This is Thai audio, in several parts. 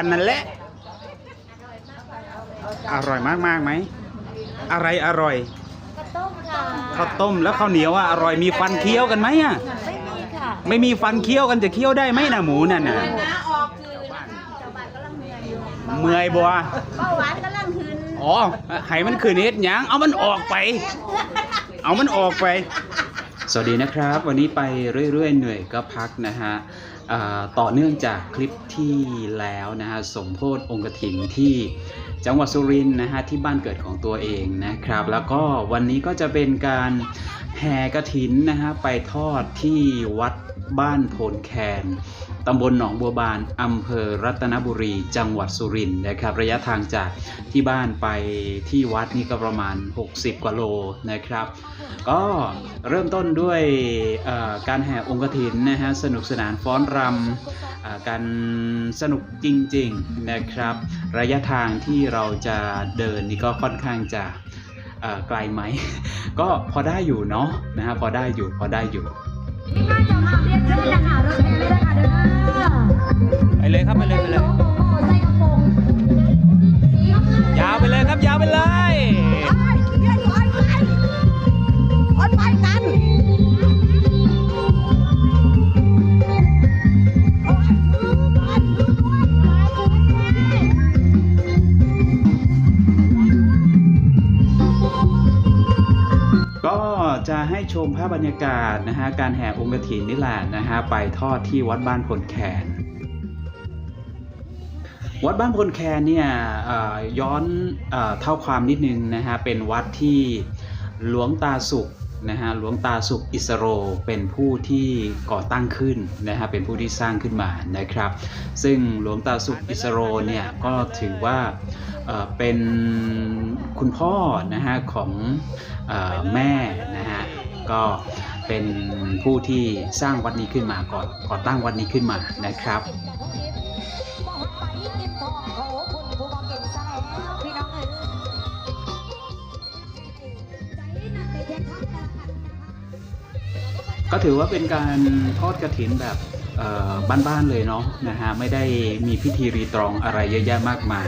พันนั่นแหละ อร่อยมากมากๆไหม อะไรอร่อย ข้าวต้มค่ะข้าวต้มแล้วข้าวเหนียวอะอร่อยมีฟันเคี้ยวกันไหมอะไม่มีค่ะ ไม่มีฟันเคี้ยวกันจะเคี้ยวได้ไหมนะหมูนั่นน่ะนะออกคืนชาวบ้านกำลังเมื่อยอยู่เมื่อยบัวเบาหวานกำลังคืนอ๋อให้มันคืนเฮ็ดหยังเอามันออกไป เอามันออกไป สวัสดีนะครับ วันนี้ไปเรื่อยๆเหนื่อยก็พักนะฮะอ่า ต่อเนื่องจากคลิปที่แล้วนะฮะสมโพธิองค์กถิ่นที่จังหวัดสุรินทร์นะฮะที่บ้านเกิดของตัวเองนะครับ แล้วก็วันนี้ก็จะเป็นการแห่กระถินนะฮะไปทอดที่วัด บ้านโพนแคนตำบลหนองบัวบานอำเภอรัตนบุรี จังหวัดสุรินทร์นะครับ ระยะทางจากที่บ้านไปที่วัดนี่ก็ประมาณ 60 กว่าโลนะครับ ก็เริ่มต้นด้วยการแห่องค์กฐินนะฮะสนุกสนานฟ้อนรำการสนุกจริงๆนะครับ ระยะทางที่เราจะเดินนี่ก็ค่อนข้างจะไกลไหม ก็พอได้อยู่เนาะนะฮะพอได้อยู่พอได้อยู่ นี่ก็จะมาเรียกชื่อนะคะรถแห่เลยนะคะเด้อไปเลยครับไปเลยไปเลยใส่กระโปงยาวไปเลยครับยาวไปเลย ชมภาพบรรยากาศนะฮะการแห่องค์กฐินนี่แหละนะฮะไปทอดที่วัดบ้านพลแคนวัดบ้านพลแคนเนี่ยย้อนเท่าความนิดนึงนะฮะเป็นวัดที่หลวงตาสุขนะฮะหลวงตาสุขอิสโรเป็นผู้ที่ก่อตั้งขึ้นนะฮะเป็นผู้ที่สร้างขึ้นมานะครับ ซึ่งหลวงตาสุขอิสโรเนี่ยก็ถือว่าเป็นคุณพ่อนะฮะของอแม่นะฮะ ก็เป็นผู้ที่สร้างวัดนี้ขึ้นมาก่อนก่อตั้งวัดนี้ขึ้นมานะครับก็ถือว่าเป็นการทอดกระถินแบบบ้านๆเลยเนาะนะฮะไม่ได้มีพิธีรีตรองอะไรเยอะแยะมากมาย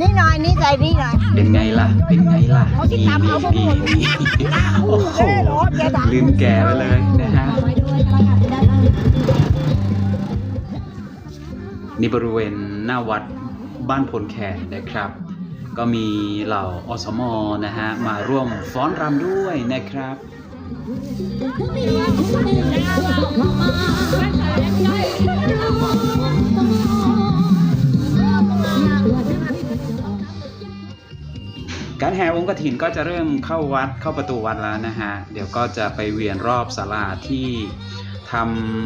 นี่หน่อยนี่ใจนี่หน่อย เป็นไงล่ะ เป็นไงล่ะเขาที่ตามเอาพวกนี่ผมนี่นี่โอ้โหลืมแกไปเลยนะฮะไว้ด้วยนะคะด้านล่างนี่บริเวณหน้าวัดบ้านพลแคนนะครับ ก็มีเหล่าอสมนะฮะ มาร่วมฟ้อนรำด้วยนะครับ การแห่องค์กฐินก็จะเริ่มเข้าวัดเข้าประตูวัดแล้วนะฮะ เดี๋ยวก็จะไปเวียนรอบศาลาที่ท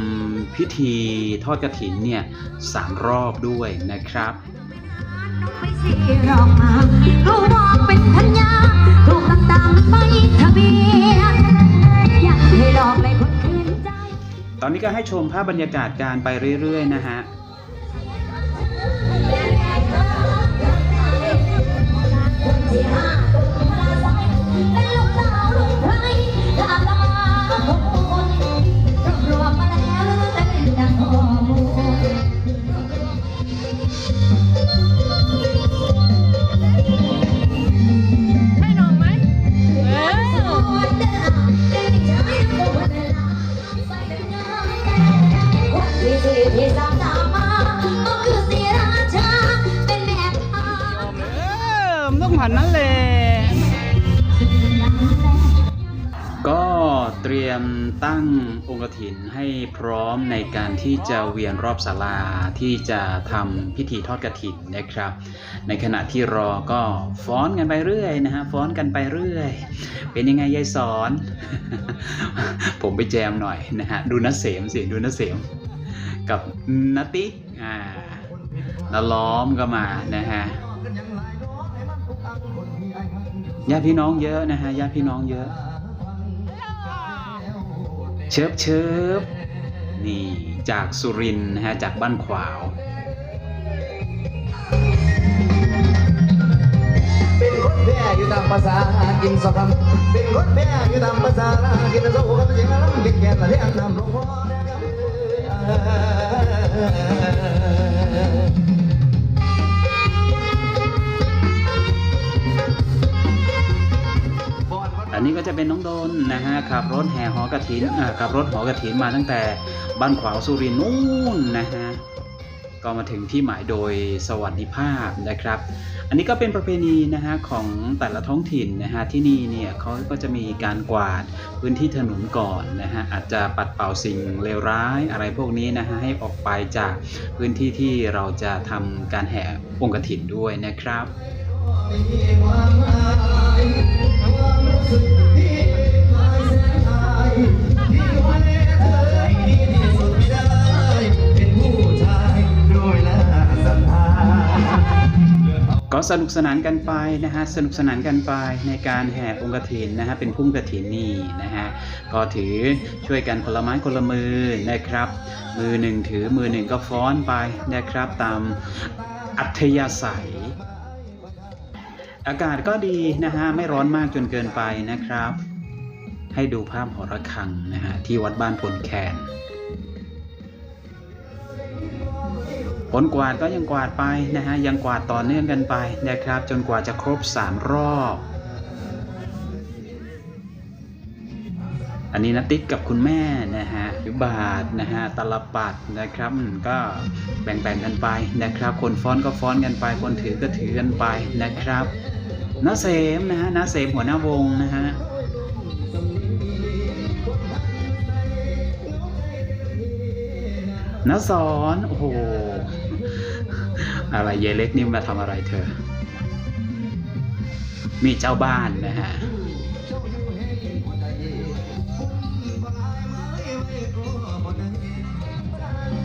ำพิธีทอดกฐินเนี่ยสามรอบด้วยนะครับไม่เสียหรอกมาเขาบอกเป็นพันยาถูกตามตามไปทะเบียนอยากให้หลอกเลยคนคืนใจ ตอนนี้ก็ให้ชมภาพบรรยากาศการไปเรื่อยๆนะฮะ ที่จะเวียนรอบศาลาที่จะทำพิธีทอดกฐินนะครับ ในขณะที่รอก็ฟ้อนกันไปเรื่อยนะฮะฟ้อนกันไปเรื่อย เป็นยังไงยายสอน ผมไปแจมหน่อยนะฮะดูนัเสมสิดูนัเสม กับนติอ่าแล้วล้อมก็มานะฮะญาติพี่น้องเยอะนะฮะญาติพี่น้องเยอะ เชิบเชิบนี่ จากสุรินนะฮะจากบ้านขวาวเแพ้อยู่ตามภาษากินสองคำเป็นรถแพ้อยู่ตามภาษากินโซ่กับเสียงลำเก็บแก่ละเลี้ยงนำหลวงพ่อ เป็นน้องโดนนะฮะขับรถแห่หอกระถินอ่าขับรถหอกระถินมาตั้งแต่บ้านขวาวสุรินนู่นนะฮะก็มาถึงที่หมายโดยสวัสดิภาพนะครับ อันนี้ก็เป็นประเพณีนะฮะของแต่ละท้องถิ่นนะฮะที่นี่เนี่ยเขาก็จะมีการกวาดพื้นที่ถนนก่อนนะฮะอาจจะปัดเป่าสิ่งเลวร้ายอะไรพวกนี้นะฮะให้ออกไปจากพื้นที่ที่เราจะทำการแห่องค์กฐินด้วยนะครับ ก็สนุกสนานกันไปนะฮะสนุกสนานกันไปในการแห่องค์กฐินนะฮะเป็นพุ่มกฐินนี่นะฮะก็ถือช่วยกันคนละไม้คนละมือนะครับ มือหนึ่งถือมือหนึ่งก็ฟ้อนไปนะครับตามอัธยาศัย อากาศก็ดีนะฮะไม่ร้อนมากจนเกินไปนะครับ ให้ดูภาพหอระฆังนะฮะที่วัดบ้านพลแคน ผลกวาดก็ยังกวาดไปนะฮะยังกวาดต่อเนื่องกันไปนะครับ จนกว่าจะครบ 3 รอบ อันนี้นะติ๊กกับคุณแม่นะฮะยุบาทนะฮะตลปัดนะครับก็แบ่งๆกันไปนะครับ คนฟ้อนก็ฟ้อนกันไป คนถือก็ถือกันไปนะครับน้าเสมนะฮะน้าเสมหัวหน้าวงนะฮะน้าสอนโอ้โห อะไรเยเล็กนี่มาทำอะไรเธอ มีเจ้าบ้านนะฮะ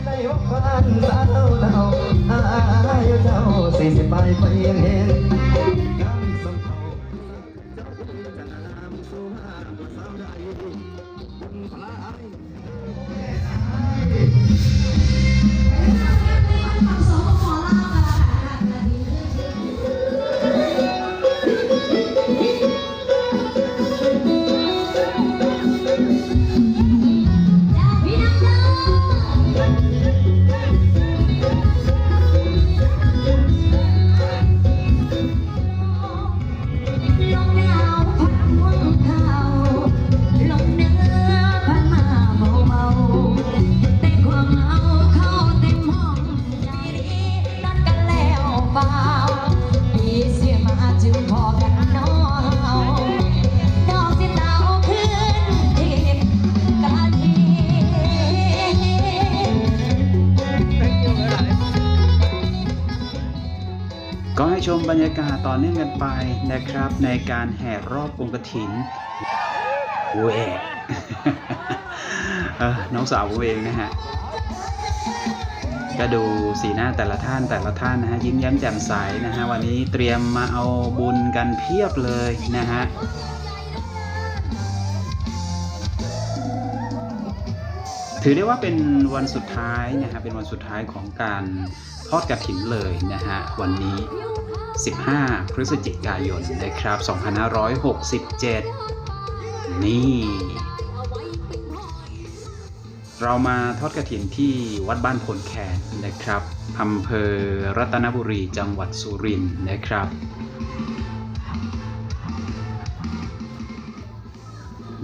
สาวเท่าอายุเจ้าสี่สิบไปไปยังเห็น เนื่องกันไปนะครับ ในการแห่รอบองค์กฐินเวกเออน้องสาวผมเองนะฮะก็ดูสีหน้าแต่ละท่านแต่ละท่านนะฮะยิ้มแย้มแจ่มใสนะฮะวันนี้เตรียมมาเอาบุญกันเพียบเลยนะฮะถือได้ว่าเป็นวันสุดท้ายนะฮะเป็นวันสุดท้ายของการ ทอดกระถินเลยนะฮะวันนี้ 15 พฤศจิกายนนะครับ 2567 นี่ เรามาทอดกระถินที่วัดบ้านพลแคนนะครับอำเภอรัตนบุรีจังหวัดสุรินทร์นะครับ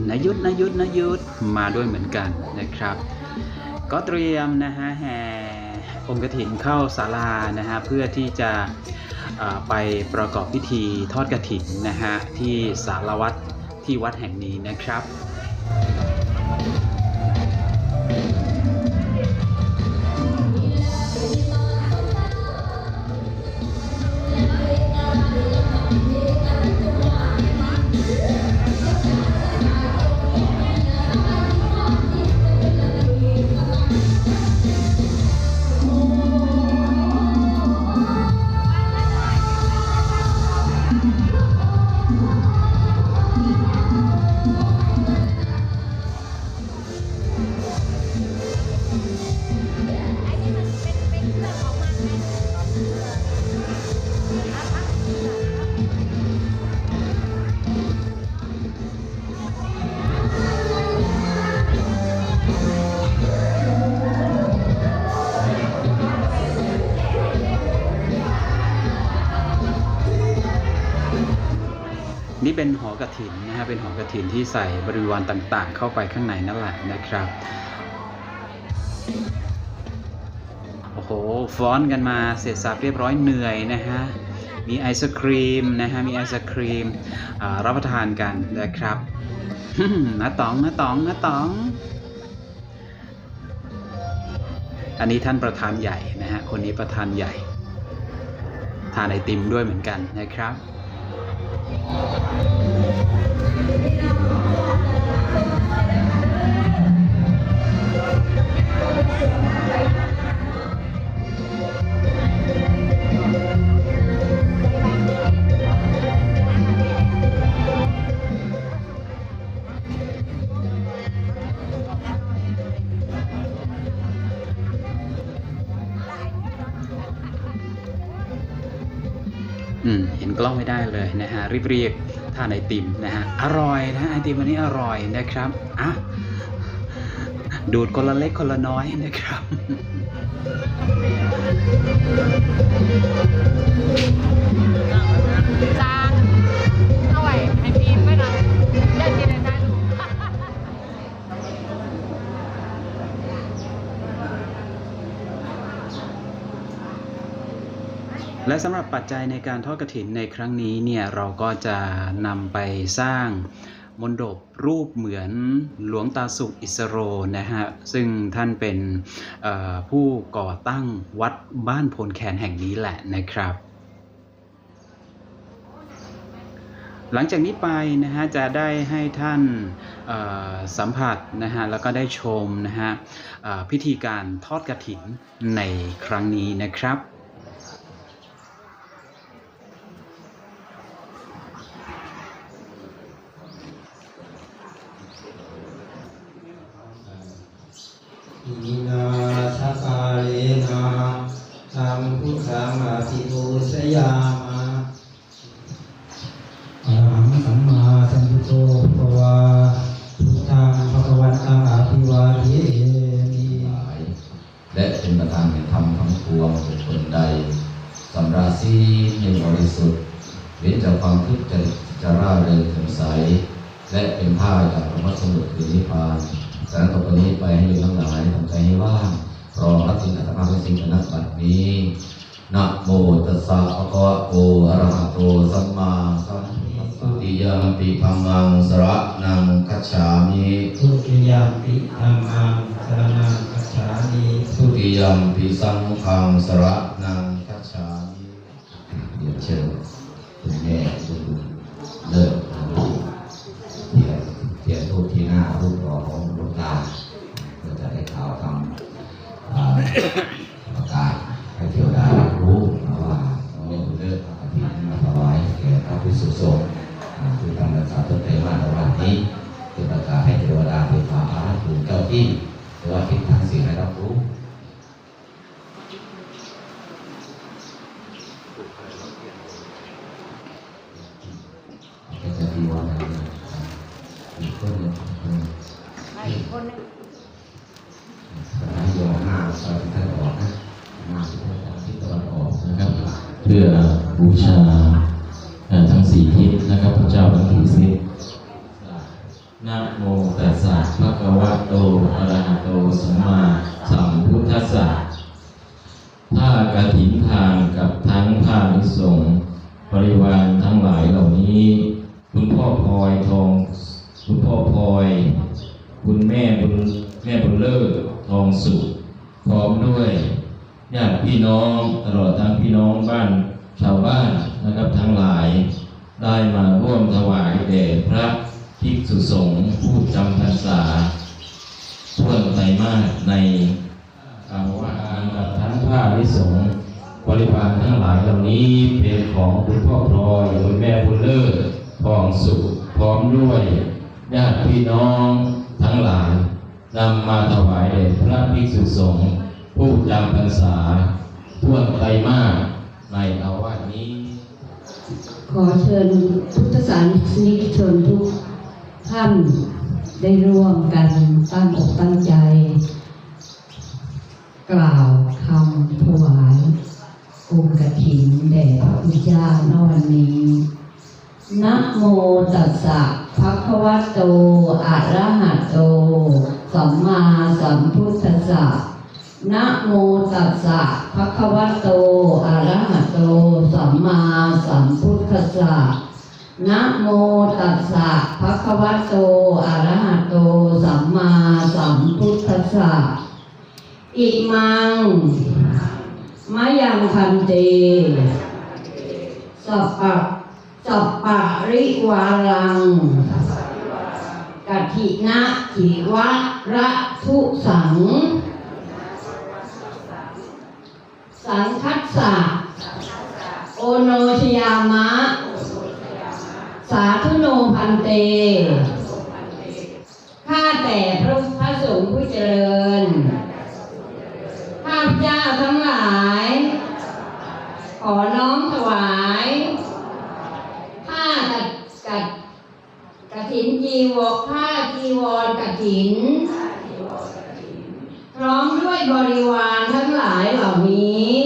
นายุทธนายุทธนายุทธมาด้วยเหมือนกันนะครับ ก็เตรียมนะฮะแห่ องค์กระถินเข้าศาลานะฮะเพื่อที่จะไปประกอบพิธีทอดกระถินนะฮะที่สารวัตรที่วัดแห่งนี้นะครับ เป็นหอกระถินนะฮะเป็นหอกระถินที่ใส่บริวารต่างๆ เข้าไปข้างในนั่นแหละนะครับโอ้โหฟ้อนกันมาเสร็จสับเรียบร้อยเหนื่อยนะฮะมีไอศครีมนะฮะมีไอศครีมรับประทานกันนะครับน้าตองน้าตองน้าตอง อันนี้ท่านประธานใหญ่นะฮะคนนี้ประธานใหญ่ทานไอติมด้วยเหมือนกันนะครับ Thank you. กล้องไม่ได้เลยนะฮะรีบๆทานไอติมนะฮะอร่อยนะไอติมวันนี้อร่อยนะครับอะดูดคนละเล็กคนละน้อยนะครับจาน และสำหรับปัจจัยในการทอดกระถินในครั้งนี้เนี่ยเราก็จะนำไปสร้างมนดบรูปเหมือนหลวงตาสุขอิสโรนะฮะซึ่งท่านเป็นผู้ก่อตั้งวัดบ้านโพนแคนแห่งนี้แหละนะครับ หลังจากนี้ไปนะฮะจะได้ให้ท่านสัมผัสนะฮะแล้วก็ได้ชมนะฮะพิธีการทอดกระถินในครั้งนี้นะครับ อินาทกาเลนะสัมพุทธังอภิปูชยามาอะระหังสัมมาสัมพุทโธภควาพุทธังภควันตังอภิวาเทมิ หลายและเป็นประธานแห่งธรรมทั้งปวงบุคคลใดสำราศียังบริสุทธิ์เว้นจากความทุกข์จะจะร่าเริงสงสัย และเป็นผ้าจากพระมัสมุทรคือนิพพานจากนั้นต่อไปนี้ไปให้โยมทั้งหลายทำใจให้ว่างรอรับสิ่งอัตภาพเป็นสิ่งนักบัด นะโมตัสสะภะคะวะโตอะระหะโตสัมมาสัมพุทธัสสะติยามปิพังมังสระนังคัจฉามิทุติยามปิธรรมังสรณังคัจฉามิทุติยมปิสังฆังสระนังคัจฉามิเรียนเชิญคุณแม่คุณเลิศเทียนเทียนทูปที่หน้ารูปหล่อของหลวงตาเพื่อจะได้ข่าวคำ ที่หรือว่าทิศทางสิ่งให้รับรู้ก็จะดีวันนั้นอีกคนหนึ่งอืมอีกคนนึงให้โยมหน้าตอนที่ท่านออกนะหน้าที่ท่านออกที่ตะวันออกนะครับ เพื่อบูชาเอ่อทั้งสี่ทิศนะครับพระเจ้าทั้งสี่ทิศนะโมตัสสะภะคะวะโตอะระหะโตสัมมาสัมพุทธัสสะผ้ากฐินทานกับทั้งผ้านิสงส์บริวารทั้งหลายเหล่านี้ คุณพ่อพลอยทอง คุณพ่อพลอย คุณแม่บุญแม่บุญเลิศทองสุขพร้อมด้วยญาติ พี่น้องตลอดทั้งพี่น้องบ้านชาวบ้านนะครับทั้งหลาย ได้มาร่วมถวายแด่พระภิกษุสงฆ์ผู้จำพรรษาท่วนไตรมาสในอาวาสกับทั้งผ้าวิสงฆ์บริวารทั้งหลายเหล่านี้เป็นของคุณพ่อพลอยคุณแม่บุญเลิศทองสุขพร้อมด้วยญาติพี่น้องทั้งหลายนำมาถวายแด่พระภิกษุสงฆ์ผู้จำพรรษา ท่วไตรมาสในอาวาสนี้ ขอเชิญพุทธศาสนิกชนทุกท่านได้ร่วมกันตั้งอกตั้งใจ กล่าวคำถวายองค์กฐินแด่พระพุทธเจ้าณวันนี้นะโมตัสสะภะคะวะโตอะระหะโต สัมมาสัมพุทธัสสะ นะโมตัสสะภะคะวะโต อะระหะโต สัมมาสัมพุทธัสสะนะโมตัสสะภะคะวะโต อะระหะโต สัมมาสัมพุทธัสสะอิมังมะยังพันเตสัพปะสัพปะริวารังกัทินะทิวะระทุสัง สังคัสสะโอโนชยามะ สาธุโนพันเต ข้าแต่พระพระสงฆ์ผู้เจริญ ข้าพเจ้าทั้งหลาย ขอน้อมถวายผ้ากัดกัดกฐินจีวรผ้าจีวรกฐิน พร้อมด้วยบริวารทั้งหลายเหล่านี้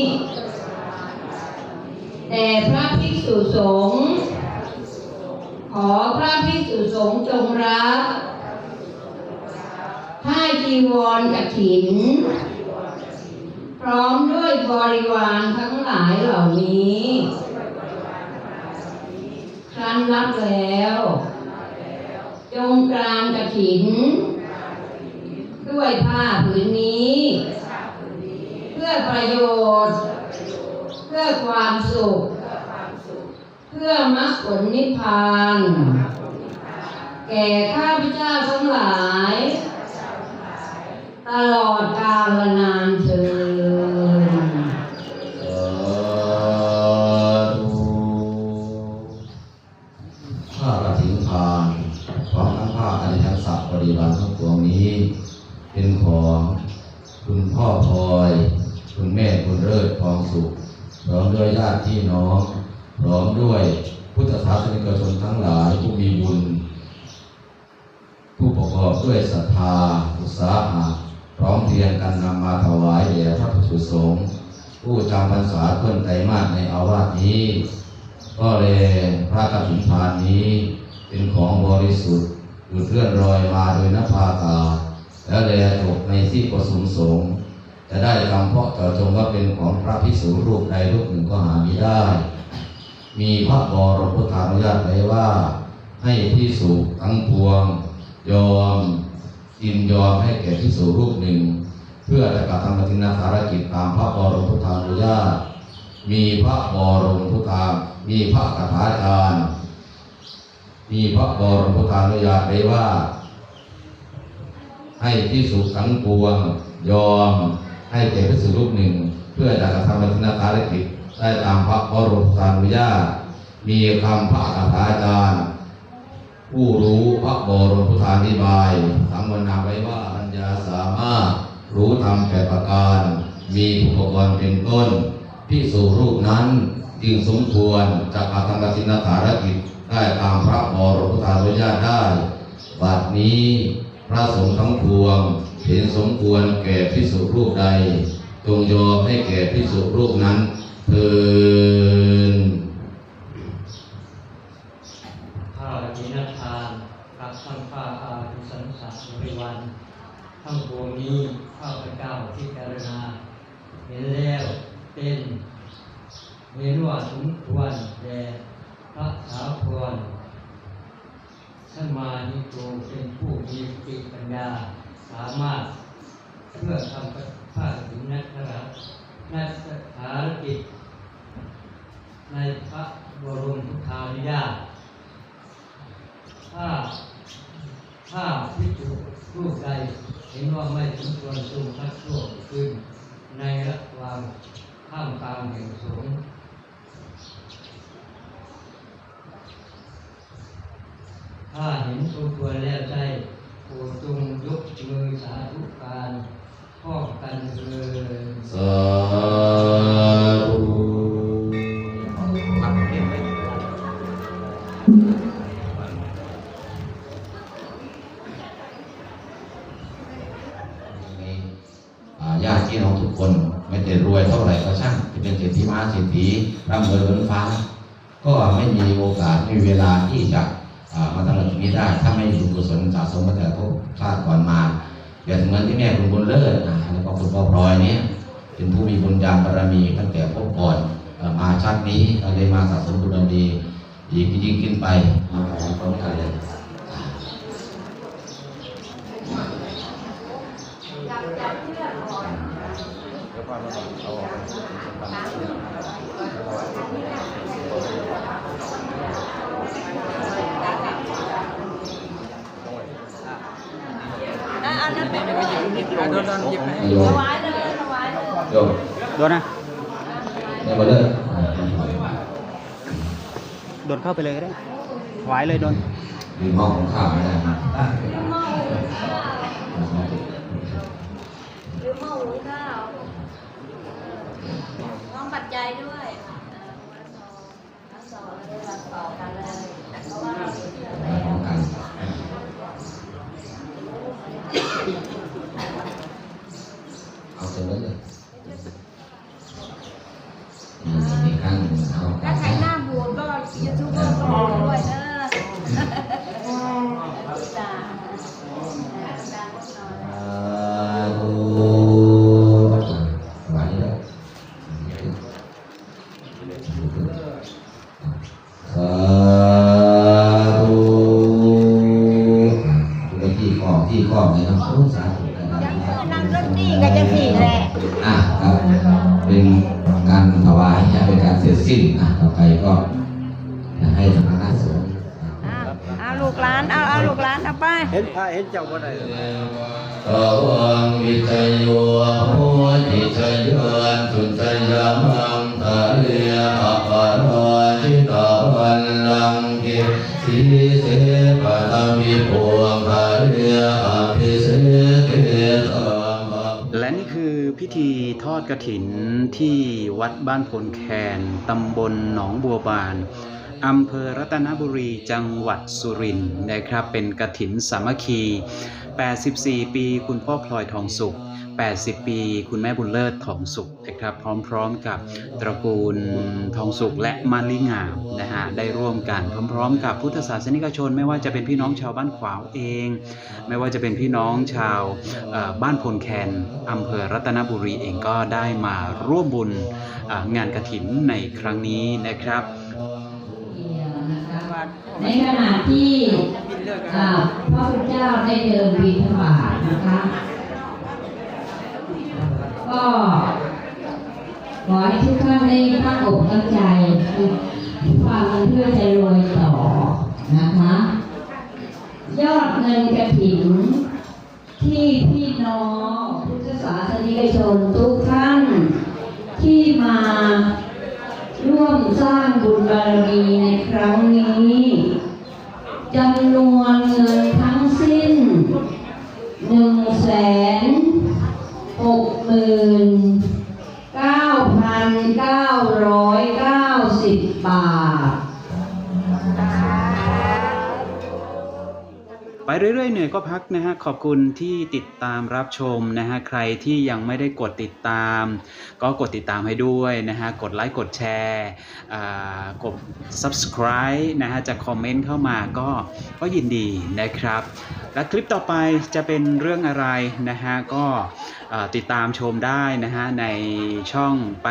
แด่พระภิกษุสงฆ์ขอพระภิกษุสงฆ์จงรับผ้าจีวรกฐิน พร้อมด้วยบริวารทั้งหลายเหล่านี้ ครั้นรับแล้ว จงกรานกฐิน ด้วยผ้าผืนนี้ เพื่อประโยชน์ เพื่อความสุข เพื่อมรรคผลนิพพาน แก่ข้าพเจ้าทั้งหลาย ตลอดกาลนานเทิ เลิศทองสุขพร้อมด้วยญาติพี่น้องพร้อมด้วยพุทธศาสนิกชนทั้งหลายผู้มีบุญ ผู้ประกอบด้วยศรัทธาอุตสาหะพร้อมเพียงกันนำมาถวายแด่พระภิกษุสงฆ์ผู้จำพรรษาต้นไตรมาสในอาวาสนี้ ก็เลยพระกฐินทานนี้ เป็นของบริสุทธิ์หลุดเลื่อนรอยมาโดยนภาอาแล้วเลยตกในที่ประสมสงฆ์ จะได้คำเพาะเจาจงว่าเป็นของพระภิกษุรูปใดรูปหนึ่งก็หาไม่ได้ มีพระบรมพุทธานุญาตไว้ว่า ให้พิสุทั้งปวง ยอมยินยอมให้แก่พิสุรูปหนึ่ง เพื่อจะกระทำปฏิณาภารกิจตามพระบรมพุทธานุญาต มีพระบรมพุทธามีพระคาถาจารย์มีพระบรมพุทธานุญาตไว้ว่า ให้พิสุทั้งปวง ยอม ให้แก่พิสุรูปหนึ่ง เพื่อจะกระทำปฏิณาภารกิจได้ตามพระบรมพุทธานุญาตมีคำพระคาถาจารย์ ผู้รู้พระบรมพุทธานิบายสังวนาไว้ว่าปัญญาสามารถรู้ธรรมแปดประการ มีอุปกรณ์เป็นต้นพิสูรูปนั้นจึงสมควรจะอาธรรมสินธารกิจได้ตามพระบรมพุทธานุญาตได้บัดนี้ ระสงฆ์ทั้งปวงเห็นสมควรแก่พิสุรูปใดจงยอมให้แก่พิสุรูปนั้นเทินข้าวินาทานกับทั้งข้าอาทุสันสัตบริวัน ทั้งปวงนี้ข้าพเจ้าที่กรณาเห็นแล้วเป็นเห็นว่าสมควรแด่พระสาวพร สมานิโกเป็นผู้มีสติปัญญาสามารถเพื่อทำผ้าถึงนักรันักภารกิจในพระบรมพุทธานุญาตถ้าถ้าพิจุรูปใดเห็นว่าไม่สมควรทรงพัดโลกขึ้นในระหว่างข้ามกลางแห่งสงฆ์ ถ้าเห็นสมควรแล้วใจโปรดจงยกมือสาธุการพ้องกันเลยสาธุญาติพี่น้องทุกคนไม่แต่รวยเท่าไหร่ก็ช่างจะเป็นเศรษฐีมาเศรษฐีร่ำรวยบนฟ้า ก็ไม่มีโอกาสไม่มีเวลาที่จะ ไรตรงนี้ได้ ถ้าไม่มีบุญกุศลสะสมมาแต่ภพชาติก่อนมาเดี๋ยวเหมือนที่แม่คุณบุญเลิศอ่าแล้วก็คุณพ่อพลอยเนี่ยเป็นผู้มีบุญญาบารมีตั้งแต่ภพก่อนมาชาตินี้เลยมาสะสมบุญบารมีอีกยิ่งขึ้นไปมาขอพรอมกันเลยอะอันนั้นเป็น โยมถวายเลยถวายเลยโดนนะเนี่ยมาเลิกโดนเข้าไปเลยก็ได้ถวายเลยโดน มีหม้อของข้าวไม่ได้นะหรือหม้อหุงข้าวน้องปัจจัยด้วยทั้งสองเลยรับต่อกันเลยเพราะว่าเราเชื่อมาร้อมกันเอาเสร็จแล้ว เลยอืมอีกครั้งหนึ่งเอาถ้าใครหน้าบวมก็ยูทูบเบอร์ก็ นเจ้าบ่ได้ตวังวิทยุโหติชยันสุตยังทะเลียอปารชิตาวันลังกิสีเสปะตมิปวงทะเลียอภิเสกตามะและนี่คือพิธีทอดกระถินที่วัดบ้านพลแคนตำบลหนองบัวบาน อำเภอรัตนบุรีจังหวัดสุรินทร์นะครับ เป็นกระถินสามัคคี 84 ปี คุณพ่อพลอยทองสุข 80 ปี คุณแม่บุญเลิศทองสุขนะครับ พร้อมๆกับตระกูลทองสุขและมาลิงามนะฮะได้ร่วมกันพร้อมๆ กับพุทธศาสนิกชน ไม่ว่าจะเป็นพี่น้องชาวบ้านขวาวเอง ไม่ว่าจะเป็นพี่น้องชาวบ้านพลแคนอำเภอรัตนบุรีเองก็ได้มาร่วมบุญงานกระถินในครั้งนี้นะครับ ในขณะที่อ่าพระพุทธเจ้าได้เดินบิณฑบาตนะคะ ก็ขอให้ทุกท่านได้ตั้งอกตั้งใจฟังเพื่อจะรวยต่อนะคะ ยอดเงินกระถิ่นที่พี่น้องพุทธศาสนิกชนทุกท่านที่มาร่วมสร้างบุญบารมีในค จำนวนเงินทั้งสิ้นหนึ่งแสนหกหมื่นเก้าพันเก้าร้อยเก้าสิบบาท เรื่อยๆเหนื่อยก็พักนะฮะขอบคุณที่ติดตามรับชมนะฮะใครที่ยังไม่ได้กดติดตาม ก็กดติดตามให้ด้วยนะฮะกดไลค์กดแชร์กด subscribe นะฮะจะคอมเมนต์เข้ามาก็ก็ยินดีนะครับ และคลิปต่อไปจะเป็นเรื่องอะไรนะฮะก็ติดตามชมได้นะฮะในช่องไป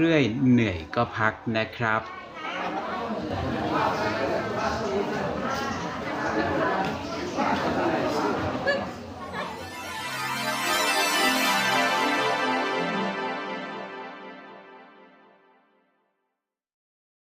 เรื่อยๆ เหนื่อยก็พักนะครับ